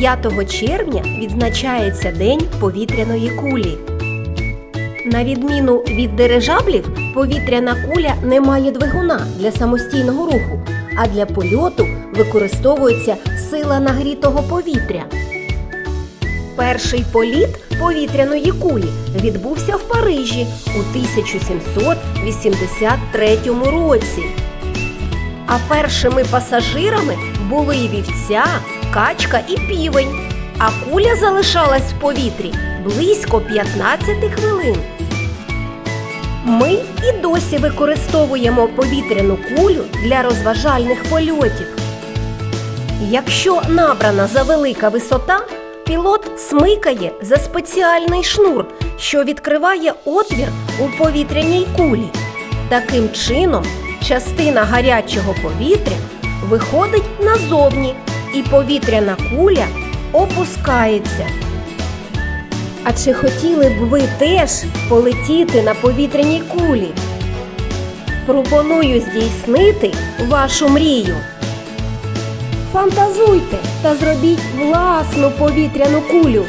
5 червня відзначається День повітряної кулі. На відміну від дирижаблів, повітряна куля не має двигуна для самостійного руху, а для польоту використовується сила нагрітого повітря. Перший політ повітряної кулі відбувся в Парижі у 1783 році. А першими пасажирами були вівця, качка і півень. А куля залишалась в повітрі близько 15 хвилин. Ми і досі використовуємо повітряну кулю для розважальних польотів. Якщо набрана завелика висота, пілот смикає за спеціальний шнур, що відкриває отвір у повітряній кулі. Таким чином, частина гарячого повітря виходить назовні, і повітряна куля опускається. А чи хотіли б ви теж полетіти на повітряній кулі? Пропоную здійснити вашу мрію. Фантазуйте та зробіть власну повітряну кулю.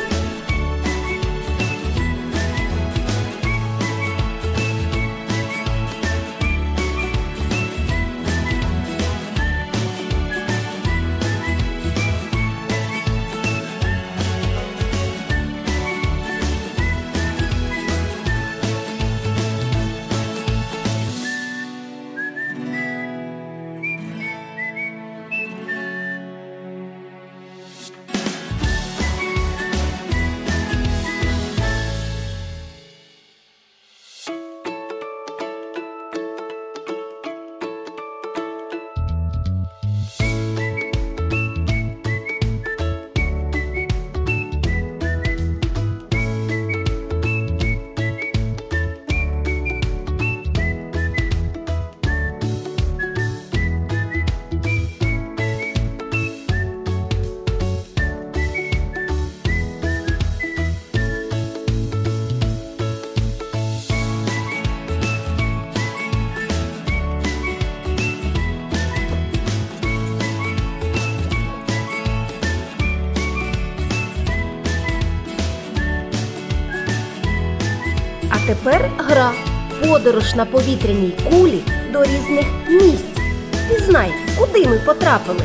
Тепер гра подорож на повітряній кулі до різних місць. Пізнай, куди ми потрапили.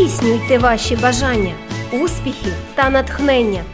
Здійснюйте ваші бажання, успіхів та натхнення.